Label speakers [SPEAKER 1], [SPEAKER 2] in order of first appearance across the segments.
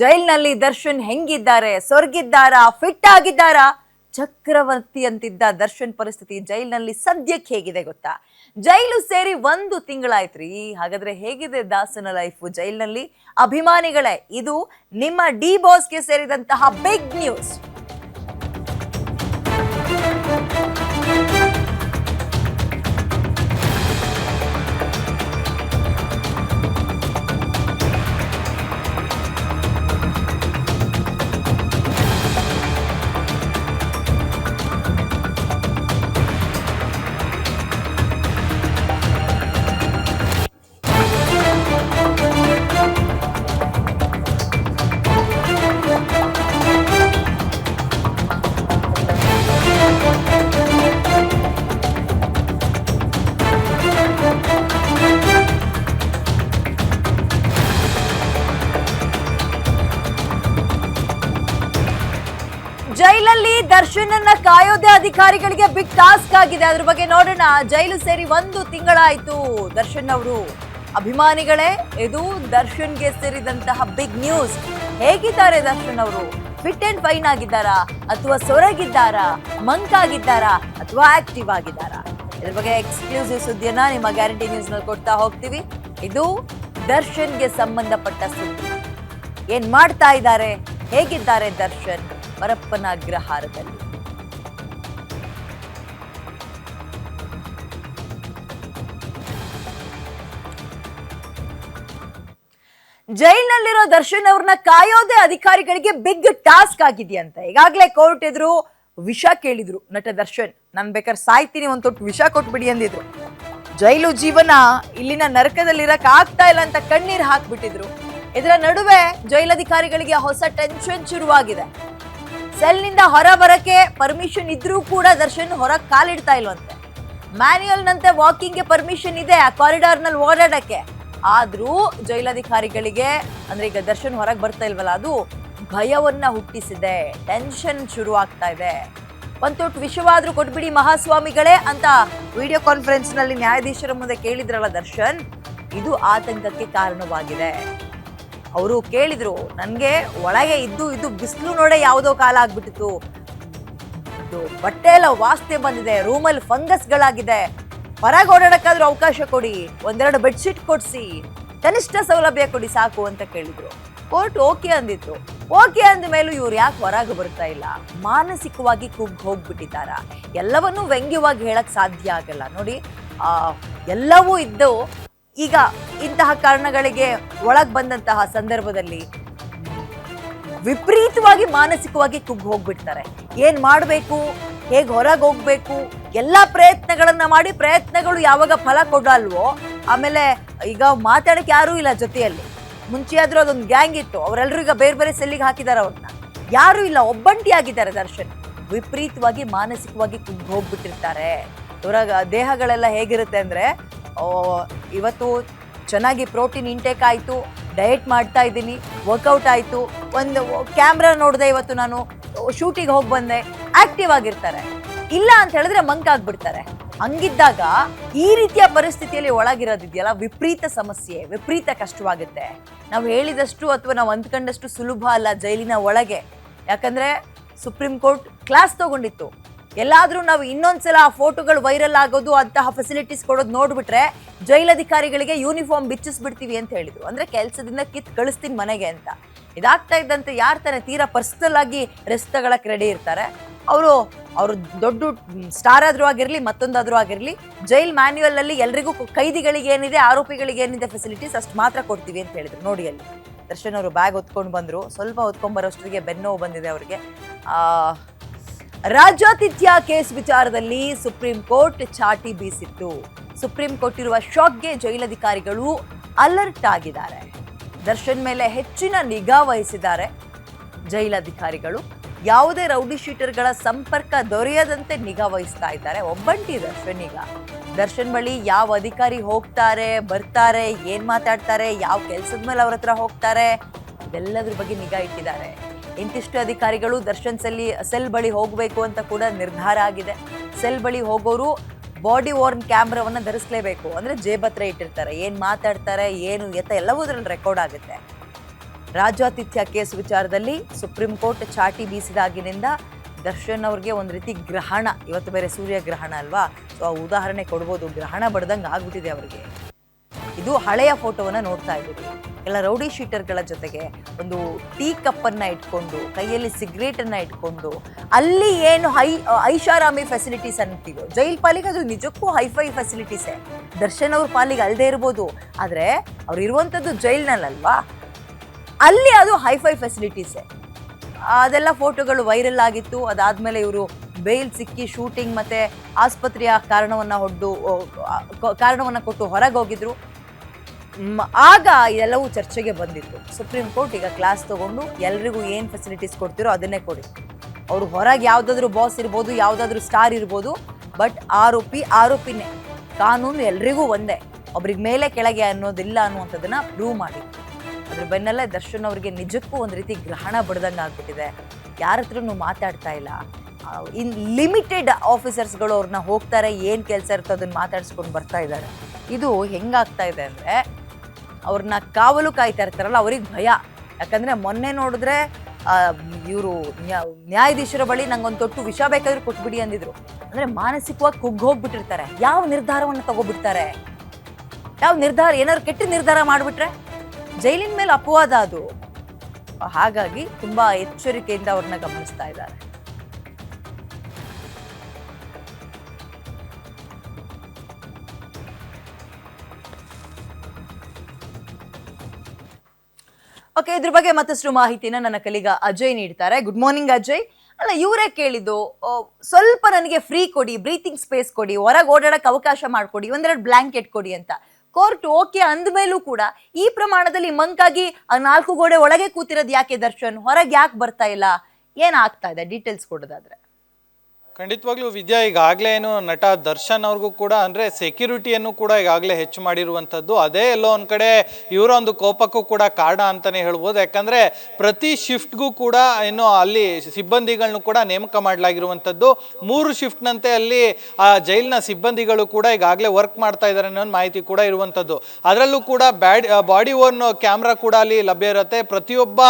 [SPEAKER 1] ಜೈಲ್ನಲ್ಲಿ Darshan ಹೆಂಗಿದ್ದಾರೆ, ಸೊರ್ಗಿದ್ದಾರಾ fit ಆಗಿದ್ದಾರಾ? ಚಕ್ರವರ್ತಿ ಅಂತಿದ್ದ ದರ್ಶನ್ ಪರಿಸ್ಥಿತಿ ಜೈಲ್ನಲ್ಲಿ ಸದ್ಯಕ್ಕೆ ಹೇಗಿದೆ ಗೊತ್ತಾ? ಜೈಲು ಸೇರಿ ಒಂದು ತಿಂಗಳಾಯ್ತ್ರಿ. ಹಾಗಾದ್ರೆ ಹೇಗಿದೆ ದಾಸನ ಲೈಫ್ ಜೈಲ್ನಲ್ಲಿ? ಅಭಿಮಾನಿಗಳೇ, ಇದು ನಿಮ್ಮ ಡಿ ಬಾಸ್ಗೆ ಸೇರಿದಂತಹ ಬಿಗ್ ನ್ಯೂಸ್ ಜೈಲಲ್ಲಿ ದರ್ಶನ್ ಅನ್ನ ಕಾಯೋದೇ ಅಧಿಕಾರಿಗಳಿಗೆ ಬಿಗ್ ಟಾಸ್ಕ್ ಆಗಿದೆ. ಅದ್ರ ಬಗ್ಗೆ ನೋಡೋಣ. ಜೈಲು ಸೇರಿ ಒಂದು ತಿಂಗಳಾಯ್ತು ದರ್ಶನ್ ಅವರು ಅಭಿಮಾನಿಗಳೇ, ಇದು ದರ್ಶನ್ಗೆ ಸೇರಿದಂತಹ ಬಿಗ್ ನ್ಯೂಸ್. ಹೇಗಿದ್ದಾರೆ ದರ್ಶನ್ ಅವರು ಫಿಟ್ ಅಂಡ್ ಫೈನ್ ಆಗಿದ್ದಾರಾ? ಅಥವಾ ಸೊರಗಿದ್ದಾರಾ? ಮಂಕ್ ಆಗಿದ್ದಾರಾ? ಅಥವಾ ಆಕ್ಟಿವ್ ಆಗಿದ್ದಾರಾ? ಇದ್ರ ಬಗ್ಗೆ ಎಕ್ಸ್ಕ್ಲೂಸಿವ್ ಸುದ್ದಿಯನ್ನ ನಿಮ್ಮ ಗ್ಯಾರಂಟಿ ನ್ಯೂಸ್ನಲ್ಲಿ ಕೊಡ್ತಾ ಹೋಗ್ತೀವಿ. ಇದು ದರ್ಶನ್ಗೆ ಸಂಬಂಧಪಟ್ಟ ಸುದ್ದಿ. ಏನ್ ಮಾಡ್ತಾ ಇದ್ದಾರೆ? ಹೇಗಿದ್ದಾರೆ ದರ್ಶನ್? ಪರಪ್ಪನ ಅಗ್ರಹಾರದಲ್ಲಿ. ಜೈಲಿನಲ್ಲಿರೋ ದರ್ಶನ್ ಅವ್ರನ್ನ ಕಾಯೋದೇ ಅಧಿಕಾರಿಗಳಿಗೆ ಬಿಗ್ ಟಾಸ್ಕ್ ಆಗಿದೆಯಂತೆ. ಈಗಾಗಲೇ ಕೋರ್ಟ್ ಎದುರು ವಿಷ ಕೇಳಿದ್ರು ನಟ ದರ್ಶನ್. ನಾನು ಬೇಕಾದ್ರೆ ಸಾಯ್ತೀನಿ, ಒಂದ್ ತೊಟ್ಟು ವಿಷ ಕೊಟ್ಬಿಡಿ ಅಂದಿದ್ರು. ಜೈಲು ಜೀವನ ಇಲ್ಲಿನ ನರಕದಲ್ಲಿರಕ್ ಆಗ್ತಾ ಇಲ್ಲ ಅಂತ ಕಣ್ಣೀರ್ ಹಾಕ್ಬಿಟ್ಟಿದ್ರು. ಇದರ ನಡುವೆ ಜೈಲಧಿಕಾರಿಗಳಿಗೆ ಹೊಸ ಟೆನ್ಷನ್ ಶುರುವಾಗಿದೆ. ಸೆಲ್ನಿಂದ ಹೊರ ಬರಕ್ಕೆ ಪರ್ಮಿಷನ್ ಇದ್ರೂ ಕೂಡ ದರ್ಶನ್ ಹೊರಗೆ ಕಾಲಿಡ್ತಾ ಇಲ್ವಂತೆ. ಮ್ಯಾನ್ಯಲ್ನಂತೆ ವಾಕಿಂಗ್ಗೆ ಪರ್ಮಿಷನ್ ಇದೆ ಆ ಕಾರಿಡಾರ್ನಲ್ಲಿ ಓಡಾಡಕ್ಕೆ. ಆದ್ರೂ ಜೈಲಾಧಿಕಾರಿಗಳಿಗೆ, ಅಂದ್ರೆ ಈಗ ದರ್ಶನ್ ಹೊರಗೆ ಬರ್ತಾ ಇಲ್ವಲ್ಲ, ಅದು ಭಯವನ್ನ ಹುಟ್ಟಿಸಿದೆ ಟೆನ್ಷನ್ ಶುರುವಾಗ್ತಾ ಇದೆ. ಒಂದೊಟ್ಟು ವಿಷವಾದರೂ ಕೊಟ್ಬಿಡಿ ಮಹಾಸ್ವಾಮಿಗಳೇ ಅಂತ ವಿಡಿಯೋ ಕಾನ್ಫರೆನ್ಸ್ನಲ್ಲಿ ನ್ಯಾಯಾಧೀಶರ ಮುಂದೆ ಕೇಳಿದ್ರಲ್ಲ ದರ್ಶನ್, ಇದು ಆತಂಕಕ್ಕೆ ಕಾರಣವಾಗಿದೆ. ಅವರು ಕೇಳಿದ್ರು, ನನಗೆ ಒಳಗೆ ಇದ್ದು ಇದ್ದು ಬಿಸಿಲು ನೋಡೇ ಯಾವುದೋ ಕಾಲ ಆಗ್ಬಿಟ್ಟಿತ್ತು. ಬಟ್ಟೆ ಎಲ್ಲ ವಾಸನೆ ಬಂದಿದೆ, ರೂಮಲ್ಲಿ ಫಂಗಸ್ಗಳಾಗಿದೆ. ಹೊರಗೆ ಓಡಾಡಕ್ಕಾದ್ರೂ ಅವಕಾಶ ಕೊಡಿ, ಒಂದೆರಡು ಬೆಡ್ಶೀಟ್ ಕೊಡ್ಸಿ. ಕನಿಷ್ಠ ಸೌಲಭ್ಯ ಕೊಡಿ, ಸಾಕು, ಅಂತ ಕೇಳಿದ್ರು. Court okay ಅಂದಿದ್ರು. ಓಕೆ ಅಂದ ಮೇಲೂ ಇವ್ರು ಯಾಕೆ ಹೊರಗೆ ಬರ್ತಾ ಇಲ್ಲ? ಮಾನಸಿಕವಾಗಿ ಕುಗ್ಗಿ ಹೋಗ್ಬಿಟ್ಟಿದ್ದಾರ? ಎಲ್ಲವನ್ನೂ ವ್ಯಂಗ್ಯವಾಗಿ ಹೇಳಕ್ ಸಾಧ್ಯ ಆಗಲ್ಲ. ನೋಡಿ ಎಲ್ಲವೂ ಇದ್ದು ಈಗ ಇಂತಹ ಕಾರಣಗಳಿಗೆ ಒಳಗೆ ಬಂದಂತಹ ಸಂದರ್ಭದಲ್ಲಿ ವಿಪರೀತವಾಗಿ ಮಾನಸಿಕವಾಗಿ ಕುಗ್ಗಿ ಹೋಗ್ಬಿಡ್ತಾರೆ. ಏನ್ ಮಾಡಬೇಕು? ಹೇಗೆ ಹೊರಗೆ ಹೋಗ್ಬೇಕು? ಎಲ್ಲ ಪ್ರಯತ್ನಗಳನ್ನ ಮಾಡಿ ಪ್ರಯತ್ನಗಳು ಯಾವಾಗ ಫಲ ಕೊಡಲ್ವೋ, ಆಮೇಲೆ ಈಗ ಮಾತಾಡಕ್ಕೆ ಯಾರೂ ಇಲ್ಲ ಜೊತೆಯಲ್ಲಿ. ಮುಂಚೆ ಆದ್ರೂ ಅದೊಂದು ಗ್ಯಾಂಗ್ ಇತ್ತು ಅವರೆಲ್ಲರೂ ಈಗ ಬೇರೆ ಬೇರೆ ಸೆಲ್ಲಿಗೆ ಹಾಕಿದ್ದಾರೆ ಅವ್ರನ್ನ. ಯಾರೂ ಇಲ್ಲ, ಒಬ್ಬಂಟಿಯಾಗಿದ್ದಾರೆ ದರ್ಶನ್. ವಿಪರೀತವಾಗಿ ಮಾನಸಿಕವಾಗಿ ಕುಗ್ಗಿ ಹೋಗ್ಬಿಟ್ಟಿರ್ತಾರೆ. ಇವರ ದೇಹಗಳೆಲ್ಲ ಹೇಗಿರುತ್ತೆ ಅಂದ್ರೆ ಇವತ್ತು ಚೆನ್ನಾಗಿ ಪ್ರೋಟೀನ್ ಇಂಟೇಕ್ ಆಯಿತು ಡಯಟ್ ಮಾಡ್ತಾ ಇದ್ದೀನಿ ವರ್ಕೌಟ್ ಆಯಿತು. ಒಂದು ಕ್ಯಾಮ್ರಾ ನೋಡಿದೆ ಇವತ್ತು ನಾನು ಶೂಟಿಗೆ ಹೋಗಿ ಬಂದೆ ಆಕ್ಟಿವ್ ಆಗಿರ್ತಾರೆ. ಇಲ್ಲ ಅಂತ ಹೇಳಿದ್ರೆ ಮಂಕ್ ಆಗ್ಬಿಡ್ತಾರೆ. ಹಂಗಿದ್ದಾಗ ಈ ರೀತಿಯ ಪರಿಸ್ಥಿತಿಯಲ್ಲಿ ಒಳಗಿರೋದಿದೆಯಲ್ಲ ವಿಪರೀತ ಸಮಸ್ಯೆ, ವಿಪರೀತ ಕಷ್ಟವಾಗುತ್ತೆ. ನಾವು ಹೇಳಿದಷ್ಟು ಅಥವಾ ನಾವು ಅಂದ್ಕೊಂಡಷ್ಟು ಸುಲಭ ಅಲ್ಲ ಜೈಲಿನ ಒಳಗೆ. ಯಾಕಂದ್ರೆ ಸುಪ್ರೀಂ ಕೋರ್ಟ್ ಕ್ಲಾಸ್ ತಗೊಂಡಿತ್ತು. ಎಲ್ಲಾದ್ರೂ ನಾವು ಇನ್ನೊಂದ್ಸಲ ಆ ಫೋಟೋಗಳು ವೈರಲ್ ಆಗೋದು, ಅಂತಹ ಫೆಸಿಲಿಟೀಸ್ ಕೊಡೋದು ನೋಡ್ಬಿಟ್ರೆ ಜೈಲಧಿಕಾರಿಗಳಿಗೆ ಯೂನಿಫಾರ್ಮ್ ಬಿಚ್ಚಿಸ್ಬಿಡ್ತೀವಿ ಅಂತ ಹೇಳಿದ್ರು. ಅಂದ್ರೆ ಕೆಲಸದಿಂದ ಕಿತ್ ಕಳಿಸ್ತೀನಿ ಮನೆಗೆ ಅಂತ. ಇದಾಗ್ತಾ ಇದ್ದಂತೆ ಯಾರು ತಾನೆ ತೀರಾ ಪರ್ಸನಲ್ ಆಗಿ ರೆಸ್ಟ್ ತಗೊಳಕ್ ರೆಡಿ ಇರ್ತಾರೆ. ಅವರು ಅವರು ದೊಡ್ಡ ಸ್ಟಾರ್ ಆದರೂ ಆಗಿರಲಿ, ಮತ್ತೊಂದಾದರೂ ಆಗಿರಲಿ, ಜೈಲ್ ಮ್ಯಾನ್ಯುಯಲ್ ಅಲ್ಲಿ ಎಲ್ರಿಗೂ ಕೈದಿಗಳಿಗೆ ಏನಿದೆ, ಆರೋಪಿಗಳಿಗೆ ಏನಿದೆ ಫೆಸಿಲಿಟೀಸ್ ಅಷ್ಟು ಮಾತ್ರ ಕೊಡ್ತೀವಿ ಅಂತ ಹೇಳಿದ್ರು ನೋಡಿ ಅಲ್ಲಿ. ದರ್ಶನ್ ಅವರು ಬ್ಯಾಗ್ ಹೊತ್ಕೊಂಡು ಬಂದ್ರು. ಸ್ವಲ್ಪ ಹೊತ್ಕೊಂಡ್ ಬರೋಷ್ಟ್ರಿಗೆ ಬೆನ್ನೋವು ಬಂದಿದೆ ಅವ್ರಿಗೆ. ರಾಜ್ಯಾತಿಥ್ಯ ಕೇಸ್ ವಿಚಾರದಲ್ಲಿ ಸುಪ್ರೀಂ ಕೋರ್ಟ್ ಚಾಟಿ ಬೀಸಿತ್ತು. ಸುಪ್ರೀಂ ಕೋರ್ಟ್ ಇರುವ ಶಾಕ್ಗೆ ಜೈಲಧಿಕಾರಿಗಳು ಅಲರ್ಟ್ ಆಗಿದ್ದಾರೆ. ದರ್ಶನ್ ಮೇಲೆ ಹೆಚ್ಚಿನ ನಿಗಾ ವಹಿಸಿದ್ದಾರೆ. ಜೈಲಧಿಕಾರಿಗಳು ಯಾವುದೇ ರೌಡಿ ಶೀಟರ್ಗಳ ಸಂಪರ್ಕ ದೊರೆಯದಂತೆ ನಿಗಾ ವಹಿಸ್ತಾ ಇದ್ದಾರೆ. ಒಬ್ಬಂಟಿ ದರ್ಶನ್ ಈಗ. ದರ್ಶನ್ ಬಳಿ ಯಾವ ಅಧಿಕಾರಿ ಹೋಗ್ತಾರೆ, ಬರ್ತಾರೆ, ಏನ್ ಮಾತಾಡ್ತಾರೆ, ಯಾವ ಕೆಲ್ಸದ ಮೇಲೆ ಅವ್ರ ಹತ್ರ ಹೋಗ್ತಾರೆ, ಇದೆಲ್ಲದ್ರ ಬಗ್ಗೆ ನಿಗಾ ಇಟ್ಟಿದ್ದಾರೆ. ಇಂತಿಷ್ಟು ಅಧಿಕಾರಿಗಳು ದರ್ಶನ್ ಸೆಲ್ಲಿ, ಸೆಲ್ ಬಳಿ ಹೋಗಬೇಕು ಅಂತ ಕೂಡ ನಿರ್ಧಾರ ಆಗಿದೆ. ಸೆಲ್ ಬಳಿ ಹೋಗೋರು ಬಾಡಿ ವಾರ್ನ್ ಕ್ಯಾಮ್ರಾವನ್ನು ಧರಿಸಲೇಬೇಕು. ಅಂದರೆ ಜೇಬತ್ರ ಇಟ್ಟಿರ್ತಾರೆ. ಏನು ಮಾತಾಡ್ತಾರೆ, ಏನು ಎತ್ತ ಎಲ್ಲವೂ ಅದರಲ್ಲಿ ರೆಕಾರ್ಡ್ ಆಗುತ್ತೆ. ರಾಜಾತಿಥ್ಯ ಕೇಸ್ ವಿಚಾರದಲ್ಲಿ ಸುಪ್ರೀಂ ಕೋರ್ಟ್ ಚಾಟಿ ಬೀಸಿದಾಗಿನಿಂದ ದರ್ಶನ್ ಅವ್ರಿಗೆ ಒಂದು ರೀತಿ ಗ್ರಹಣ. ಇವತ್ತು ಬೇರೆ ಸೂರ್ಯ ಗ್ರಹಣ ಅಲ್ವಾ? ಸೊ ಆ ಉದಾಹರಣೆ ಕೊಡ್ಬೋದು. ಗ್ರಹಣ ಬಡ್ದಂಗೆ ಆಗ್ಬಿಟ್ಟಿದೆ ಅವರಿಗೆ. ಇದು ಹಳೆಯ ಫೋಟೋವನ್ನು ನೋಡ್ತಾ ಇದ್ದೀವಿ. ಎಲ್ಲ ರೌಡಿ ಶೀಟರ್ಗಳ ಜೊತೆಗೆ ಒಂದು ಟೀ ಕಪ್ಪನ್ನು ಇಟ್ಕೊಂಡು, ಕೈಯಲ್ಲಿ ಸಿಗರೇಟನ್ನು ಇಟ್ಕೊಂಡು, ಅಲ್ಲಿ ಏನು ಹೈ, ಐಷಾರಾಮಿ ಫೆಸಿಲಿಟೀಸ್ ಅಂತೀವೋ ಜೈಲ್ ಪಾಲಿಗೆ ಅದು ನಿಜಕ್ಕೂ ಹೈಫೈ ಫೆಸಿಲಿಟೀಸೇ ದರ್ಶನ್ ಅವ್ರ ಪಾಲಿಗೆ ಅಲ್ಲದೆ ಇರ್ಬೋದು. ಆದರೆ ಅವ್ರು ಇರುವಂಥದ್ದು ಜೈಲ್ನಲ್ಲಲ್ವಾ? ಅಲ್ಲಿ ಅದು ಹೈಫೈ ಫೆಸಿಲಿಟೀಸೇ ಅದೆಲ್ಲ ಫೋಟೋಗಳು ವೈರಲ್ ಆಗಿತ್ತು. ಅದಾದಮೇಲೆ ಇವರು ಬೇಲ್ ಸಿಕ್ಕಿ ಶೂಟಿಂಗ್ ಮತ್ತೆ ಆಸ್ಪತ್ರೆಯ ಕಾರಣವನ್ನ ಹೊಡ್ದು ಕಾರಣವನ್ನು ಕೊಟ್ಟು ಹೊರಗೆ ಹೋಗಿದ್ರು. ಆಗ ಇದೆಲ್ಲವೂ ಚರ್ಚೆಗೆ ಬಂದಿತ್ತು. ಸುಪ್ರೀಂ ಕೋರ್ಟ್ ಈಗ ಕ್ಲಾಸ್ ತಗೊಂಡು ಎಲ್ರಿಗೂ ಏನು ಫೆಸಿಲಿಟೀಸ್ ಕೊಡ್ತಿರೋ ಅದನ್ನೇ ಕೊಡಿ. ಅವರು ಹೊರಗೆ ಯಾವುದಾದ್ರೂ ಬಾಸ್ ಇರ್ಬೋದು, ಯಾವುದಾದ್ರೂ ಸ್ಟಾರ್ ಇರ್ಬೋದು ಬಟ್ ಆರೋಪಿ ಆರೋಪಿನೇ. ಕಾನೂನು ಎಲ್ರಿಗೂ ಒಂದೇ. ಒಬ್ರಿಗೆ ಮೇಲೆ ಕೆಳಗೆ ಅನ್ನೋದಿಲ್ಲ ಅನ್ನುವಂಥದ್ದನ್ನ ಪ್ರೂವ್ ಮಾಡಿ. ಅದ್ರ ಬೆನ್ನಲ್ಲೇ ದರ್ಶನ್ ಅವರಿಗೆ ನಿಜಕ್ಕೂ ಒಂದು ರೀತಿ ಗ್ರಹಣ ಬಡ್ದಂಗೆ ಆಗ್ಬಿಟ್ಟಿದೆ. ಯಾರ ಹತ್ರನು ಮಾತಾಡ್ತಾ ಇಲ್ಲ. ಇನ್ ಲಿಮಿಟೆಡ್ ಆಫೀಸರ್ಸ್ಗಳು ಅವ್ರನ್ನ ಹೋಗ್ತಾರೆ, ಏನು ಕೆಲಸ ಇರ್ತೋ ಅದನ್ನ ಮಾತಾಡ್ಸ್ಕೊಂಡು ಬರ್ತಾ ಇದ್ದಾರೆ ಇದು ಹೆಂಗಾಗ್ತಾ ಇದೆ ಅಂದರೆ ಅವ್ರನ್ನ ಕಾವಲು ಕಾಯ್ತಾ ಇರ್ತಾರಲ್ಲ ಅವ್ರಿಗೆ ಭಯ. ಯಾಕಂದ್ರೆ ಮೊನ್ನೆ ನೋಡಿದ್ರೆ ಇವರು ನ್ಯಾಯಾಧೀಶರ ಬಳಿ ನಂಗೊಂದು ತೊಟ್ಟು ವಿಷ ಬೇಕಾದ್ರೂ ಕೊಟ್ಬಿಡಿ ಅಂದಿದ್ರು. ಅಂದ್ರೆ ಮಾನಸಿಕವಾಗಿ ಕುಗ್ಗೋಗ್ಬಿಟ್ಟಿರ್ತಾರೆ. ಯಾವ ನಿರ್ಧಾರವನ್ನು ತಗೋಬಿಡ್ತಾರೆ? ಯಾವ ನಿರ್ಧಾರ, ಏನಾದ್ರು ಕೆಟ್ಟ ನಿರ್ಧಾರ ಮಾಡಿಬಿಟ್ರೆ? ಜೈಲಿನ ಮೇಲೆ ಅಪವಾದ ಅದು. ಹಾಗಾಗಿ ತುಂಬಾ ಎಚ್ಚರಿಕೆಯಿಂದ ಅವ್ರನ್ನ ಗಮನಿಸ್ತಾ ಇದ್ದಾರೆ. ಓಕೆ ಇದ್ರ ಬಗ್ಗೆ ಮತ್ತಷ್ಟು ಮಾಹಿತಿನ ನನ್ನ ಕಲಿಗ ಅಜಯ್ ನೀಡ್ತಾರೆ. Good morning Ajay. ಅಲ್ಲ, ಇವರೇ ಕೇಳಿದ್ದು ಸ್ವಲ್ಪ ನನಗೆ ಫ್ರೀ ಕೊಡಿ ಬ್ರೀತಿಂಗ್ ಸ್ಪೇಸ್ ಕೊಡಿ, ಹೊರಗೆ ಓಡಾಡಕ್ಕೆ ಅವಕಾಶ ಮಾಡಿಕೊಡಿ, ಒಂದೆರಡು ಬ್ಲಾಂಕೆಟ್ ಕೊಡಿ ಅಂತ. ಕೋರ್ಟ್ ಓಕೆ ಅಂದಮೇಲೂ ಕೂಡ ಈ ಪ್ರಮಾಣದಲ್ಲಿ ಮಂಕಾಗಿ ನಾಲ್ಕು ಗೋಡೆ ಒಳಗೆ ಕೂತಿರೋದು ಯಾಕೆ ದರ್ಶನ್? ಹೊರಗೆ ಯಾಕೆ ಬರ್ತಾ ಇಲ್ಲ? ಏನಾಗ್ತಾ ಇದೆ? ಡೀಟೇಲ್ಸ್ ಕೊಡೋದಾದ್ರೆ.
[SPEAKER 2] ಖಂಡಿತವಾಗ್ಲೂ ವಿದ್ಯಾ ಈಗಾಗಲೇ ಏನು ನಟ ದರ್ಶನ್ ಅವ್ರಿಗೂ ಕೂಡ, ಅಂದರೆ ಸೆಕ್ಯೂರಿಟಿಯನ್ನು ಕೂಡ ಈಗಾಗಲೇ ಹೆಚ್ಚು ಮಾಡಿರುವಂಥದ್ದು. ಅದೇ ಎಲ್ಲೋ ಒಂದು ಕಡೆ ಇವರ ಒಂದು ಕೋಪಕ್ಕೂ ಕೂಡ ಕಾರಣ ಅಂತಲೇ ಹೇಳ್ಬೋದು. ಯಾಕಂದರೆ ಪ್ರತಿ ಶಿಫ್ಟ್ಗೂ ಕೂಡ ಏನು ಅಲ್ಲಿ ಸಿಬ್ಬಂದಿಗಳನ್ನು ಕೂಡ ನೇಮಕ ಮಾಡಲಾಗಿರುವಂಥದ್ದು. ಮೂರು ಶಿಫ್ಟ್ನಂತೆ ಅಲ್ಲಿ ಆ ಜೈಲಿನ ಸಿಬ್ಬಂದಿಗಳು ಕೂಡ ಈಗಾಗಲೇ ವರ್ಕ್ ಮಾಡ್ತಾ ಇದ್ದಾರೆ ಅನ್ನೋ ಮಾಹಿತಿ ಕೂಡ ಇರುವಂಥದ್ದು. ಅದರಲ್ಲೂ ಕೂಡ ಬ್ಯಾಡ್ ಬಾಡಿ ಓನ್ ಕ್ಯಾಮ್ರಾ ಕೂಡ ಅಲ್ಲಿ ಲಭ್ಯ ಇರುತ್ತೆ. ಪ್ರತಿಯೊಬ್ಬ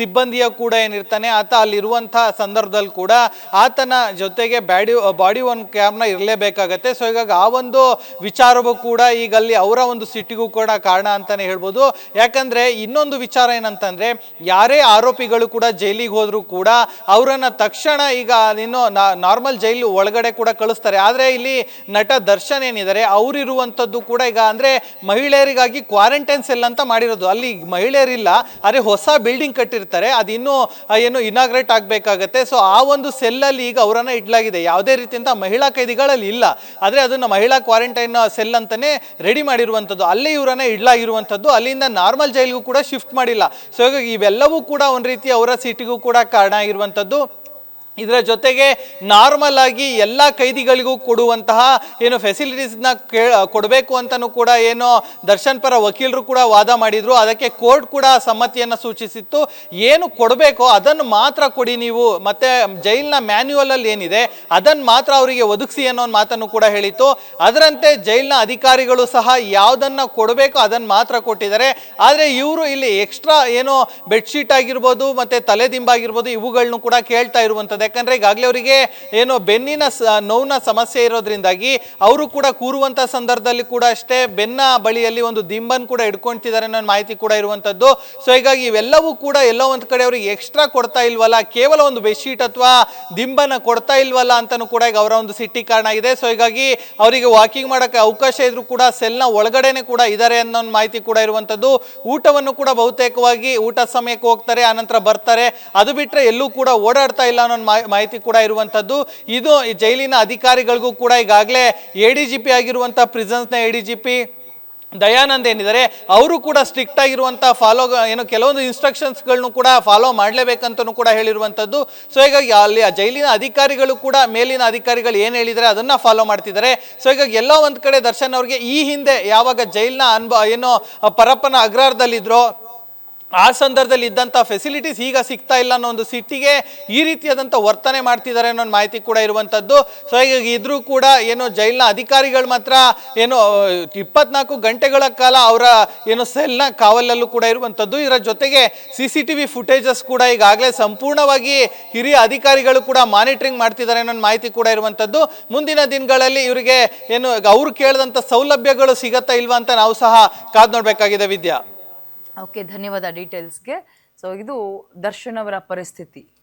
[SPEAKER 2] ಸಿಬ್ಬಂದಿಯ ಕೂಡ ಏನಿರ್ತಾನೆ, ಆತ ಅಲ್ಲಿರುವಂಥ ಸಂದರ್ಭದಲ್ಲಿ ಕೂಡ ಆತನ ಜೊತೆಗೆ ಬ್ಯಾಡಿ, ಬಾಡಿ ಒನ್ ಕ್ಯಾಮ್ರಾ ಇರಲೇಬೇಕಾಗತ್ತೆ. ಸೊ ಹೀಗಾಗಿ ಆ ಒಂದು ವಿಚಾರವೂ ಕೂಡ ಈಗ ಅಲ್ಲಿ ಅವರ ಒಂದು ಸಿಟ್ಟಿಗೂ ಕೂಡ ಕಾರಣ ಅಂತಾನೆ ಹೇಳ್ಬೋದು. ಯಾಕಂದ್ರೆ ಇನ್ನೊಂದು ವಿಚಾರ ಏನಂತಂದ್ರೆ, ಯಾರೇ ಆರೋಪಿಗಳು ಕೂಡ ಜೈಲಿಗೆ ಹೋದರೂ ಕೂಡ ಅವರನ್ನು ತಕ್ಷಣ ಈಗ ಇನ್ನು ನಾರ್ಮಲ್ ಜೈಲು ಒಳಗಡೆ ಕೂಡ ಕಳಿಸ್ತಾರೆ. ಆದ್ರೆ ಇಲ್ಲಿ ನಟ ದರ್ಶನ್ ಏನಿದ್ದಾರೆ, ಅವರಿರುವಂಥದ್ದು ಕೂಡ ಈಗ ಅಂದ್ರೆ ಮಹಿಳೆಯರಿಗಾಗಿ ಕ್ವಾರಂಟೈನ್ ಸೆಲ್ ಅಂತ ಮಾಡಿರೋದು. ಅಲ್ಲಿ ಮಹಿಳೆಯರಿಲ್ಲ ಆದರೆ ಹೊಸ ಬಿಲ್ಡಿಂಗ್ ಕಟ್ಟಿರ್ತಾರೆ. ಅದು ಇನ್ನೂ ಏನು ಇನಾಗ್ರೇಟ್ ಆಗಬೇಕಾಗತ್ತೆ. ಸೊ ಆ ಒಂದು ಸೆಲ್ಲಲ್ಲಿ ಈಗ ಅವರನ್ನು ಅವರನ್ನ ಇಡ್ಲಾಗಿದೆ ಯಾವುದೇ ರೀತಿಯಂತಹ ಮಹಿಳಾ ಕೈದಿಗಳಲ್ಲಿ ಇಲ್ಲ. ಆದರೆ ಅದನ್ನು ಮಹಿಳಾ ಕ್ವಾರಂಟೈನ್ ಸೆಲ್ ಅಂತಲೇ ರೆಡಿ ಮಾಡಿರುವಂಥದ್ದು. ಅಲ್ಲೇ ಇವರನ್ನ ಇಡ್ಲಾಗಿರುವಂಥದ್ದು. ಅಲ್ಲಿಂದ ನಾರ್ಮಲ್ ಜೈಲಿಗೂ ಕೂಡ ಶಿಫ್ಟ್ ಮಾಡಿಲ್ಲ. ಸೊ ಹಾಗಾಗಿ ಇವೆಲ್ಲವೂ ಕೂಡ ಒಂದು ರೀತಿ ಅವರ ಸೀಟಿಗೂ ಕೂಡ ಕಾರಣ ಆಗಿರುವಂಥದ್ದು. ಇದರ ಜೊತೆಗೆ ನಾರ್ಮಲ್ ಆಗಿ ಎಲ್ಲ ಕೈದಿಗಳಿಗೂ ಕೊಡುವಂತಹ ಏನು ಫೆಸಿಲಿಟೀಸ್ನ ಕೇ, ಕೊಡಬೇಕು ಅಂತಲೂ ಕೂಡ ಏನು ದರ್ಶನ್ ಪರ ವಕೀಲರು ಕೂಡ ವಾದ ಮಾಡಿದ್ರು. ಅದಕ್ಕೆ ಕೋರ್ಟ್ ಕೂಡ ಸಮ್ಮತಿಯನ್ನು ಸೂಚಿಸಿತ್ತು. ಏನು ಕೊಡಬೇಕೋ ಅದನ್ನು ಮಾತ್ರ ಕೊಡಿ ನೀವು. ಮತ್ತೆ ಜೈಲಿನ ಮ್ಯಾನ್ಯುವಲಲ್ಲಿ ಏನಿದೆ ಅದನ್ನು ಮಾತ್ರ ಅವರಿಗೆ ಒದಗಿಸಿ ಅನ್ನೋ ಮಾತನ್ನು ಕೂಡ ಹೇಳಿತ್ತು. ಅದರಂತೆ ಜೈಲಿನ ಅಧಿಕಾರಿಗಳು ಸಹ ಯಾವುದನ್ನು ಕೊಡಬೇಕೋ ಅದನ್ನು ಮಾತ್ರ ಕೊಟ್ಟಿದ್ದಾರೆ. ಆದರೆ ಇವರು ಇಲ್ಲಿ ಎಕ್ಸ್ಟ್ರಾ ಏನು ಬೆಡ್ಶೀಟ್ ಆಗಿರ್ಬೋದು, ಮತ್ತೆ ತಲೆದಿಂಬಾಗಿರ್ಬೋದು ಇವುಗಳನ್ನು ಕೂಡ ಕೇಳ್ತಾ ಇರುವಂಥದ್ದು ಯಾಕಂದ್ರೆ ಈಗಾಗಲೇ ಅವರಿಗೆ ಏನು ಬೆನ್ನಿನ ನೋವಿನ ಸಮಸ್ಯೆ ಇರೋದ್ರಿಂದಾಗಿ ಅವರು ಕೂಡ ಕೂರುವಂಥ ಸಂದರ್ಭದಲ್ಲಿ ಕೂಡ ಅಷ್ಟೇ ಬೆನ್ನ ಬಳಿಯಲ್ಲಿ ಒಂದು ದಿಂಬನ್ ಕೂಡ ಇಟ್ಕೊಂತಿದ್ದಾರೆ ಅನ್ನೋ ಮಾಹಿತಿ ಕೂಡ ಇರುವಂಥದ್ದು ಸೊ ಹೀಗಾಗಿ ಇವೆಲ್ಲವೂ ಕೂಡ ಎಲ್ಲೋ ಒಂದು ಕಡೆ ಅವರಿಗೆ ಎಕ್ಸ್ಟ್ರಾ ಕೊಡ್ತಾ ಇಲ್ವಲ್ಲ, ಕೇವಲ ಒಂದು ಬೆಡ್ಶೀಟ್ ಅಥವಾ ದಿಂಬನ ಕೊಡ್ತಾ ಇಲ್ವಲ್ಲ ಅಂತಲೂ ಕೂಡ ಈಗ ಅವರ ಒಂದು ಸಿಟ್ಟಿ ಕಾರಣ ಆಗಿದೆ. ಸೊ ಹೀಗಾಗಿ ಅವರಿಗೆ ವಾಕಿಂಗ್ ಮಾಡೋಕ್ಕೆ ಅವಕಾಶ ಇದ್ರೂ ಕೂಡ ಸೆಲ್ನ ಒಳಗಡೆನೆ ಕೂಡ ಇದ್ದಾರೆ ಅನ್ನೋ ಒಂದು ಮಾಹಿತಿ ಕೂಡ ಇರುವಂಥದ್ದು ಊಟವನ್ನು ಕೂಡ ಬಹುತೇಕವಾಗಿ ಊಟ ಸಮಯಕ್ಕೆ ಹೋಗ್ತಾರೆ, ಆನಂತರ ಬರ್ತಾರೆ. ಅದು ಬಿಟ್ಟರೆ ಎಲ್ಲೂ ಕೂಡ ಓಡಾಡ್ತಾ ಇಲ್ಲ ಅನ್ನೋ ಮಾಹಿತಿ ಕೂಡ ಇರುವಂಥದ್ದು ಇದು ಜೈಲಿನ ಅಧಿಕಾರಿಗಳಿಗೂ ಕೂಡ ಈಗಾಗಲೇ ಎ ಡಿ ಜಿ ಪಿ ಆಗಿರುವಂಥ ಪ್ರಿಸನ್ಸ್ನ A D G P Dayanand ಏನಿದ್ದಾರೆ, ಅವರು ಕೂಡ ಸ್ಟ್ರಿಕ್ಟ್ ಆಗಿರುವಂಥ ಫಾಲೋ ಏನು ಕೆಲವೊಂದು ಇನ್ಸ್ಟ್ರಕ್ಷನ್ಸ್ಗಳನ್ನು ಕೂಡ ಫಾಲೋ ಮಾಡಲೇಬೇಕಂತನೂ ಕೂಡ ಹೇಳಿರುವಂಥದ್ದು ಸೊ ಹೀಗಾಗಿ ಅಲ್ಲಿ ಆ ಜೈಲಿನ ಅಧಿಕಾರಿಗಳು ಕೂಡ, ಮೇಲಿನ ಅಧಿಕಾರಿಗಳು ಏನು ಹೇಳಿದರೆ ಅದನ್ನು ಫಾಲೋ ಮಾಡ್ತಿದ್ದಾರೆ. ಸೊ ಹೀಗಾಗಿ ಎಲ್ಲೋ ಒಂದು ಕಡೆ ದರ್ಶನ್ ಅವ್ರಿಗೆ ಈ ಹಿಂದೆ ಯಾವಾಗ ಜೈಲಿನ ಅನ್ಭ ಏನೋ ಪರಪ್ಪನ ಅಗ್ರಹಾರದಲ್ಲಿದ್ರೋ ಆ ಸಂದರ್ಭದಲ್ಲಿ ಇದ್ದಂಥ ಫೆಸಿಲಿಟೀಸ್ ಈಗ ಸಿಗ್ತಾ ಇಲ್ಲ ಅನ್ನೋ ಒಂದು ಸಿಟ್ಟಿಗೆ ಈ ರೀತಿಯಾದಂಥ ವರ್ತನೆ ಮಾಡ್ತಿದ್ದಾರೆ ಅನ್ನೋ ಮಾಹಿತಿ ಕೂಡ ಇರುವಂಥದ್ದು ಸೊ ಈಗ ಇದ್ರೂ ಕೂಡ ಏನು ಜೈಲಿನ ಅಧಿಕಾರಿಗಳು ಮಾತ್ರ ಏನು ಇಪ್ಪತ್ನಾಲ್ಕು ಗಂಟೆಗಳ ಕಾಲ ಅವರ ಏನು ಸೆಲ್ನ ಕಾವಲಲ್ಲೂ ಕೂಡ ಇರುವಂಥದ್ದು ಇದರ ಜೊತೆಗೆ C C T V footages ಕೂಡ ಈಗಾಗಲೇ ಸಂಪೂರ್ಣವಾಗಿ ಹಿರಿಯ ಅಧಿಕಾರಿಗಳು ಕೂಡ ಮಾನಿಟರಿಂಗ್ ಮಾಡ್ತಿದ್ದಾರೆ ಅನ್ನೋ ಮಾಹಿತಿ ಕೂಡ ಇರುವಂಥದ್ದು ಮುಂದಿನ ದಿನಗಳಲ್ಲಿ ಇವರಿಗೆ ಏನು, ಅವ್ರು ಕೇಳಿದಂಥ ಸೌಲಭ್ಯಗಳು ಸಿಗತ್ತಾ ಇಲ್ವಾ ಅಂತ ನಾವು ಸಹ ಕಾದ್ ನೋಡಬೇಕಾಗಿದೆ ವಿದ್ಯಾ.
[SPEAKER 1] ಓಕೆ ಧನ್ಯವಾದ ಡೀಟೇಲ್ಸ್ಗೆ. ಸೊ ಇದು ದರ್ಶನ್ ಅವರ ಪರಿಸ್ಥಿತಿ.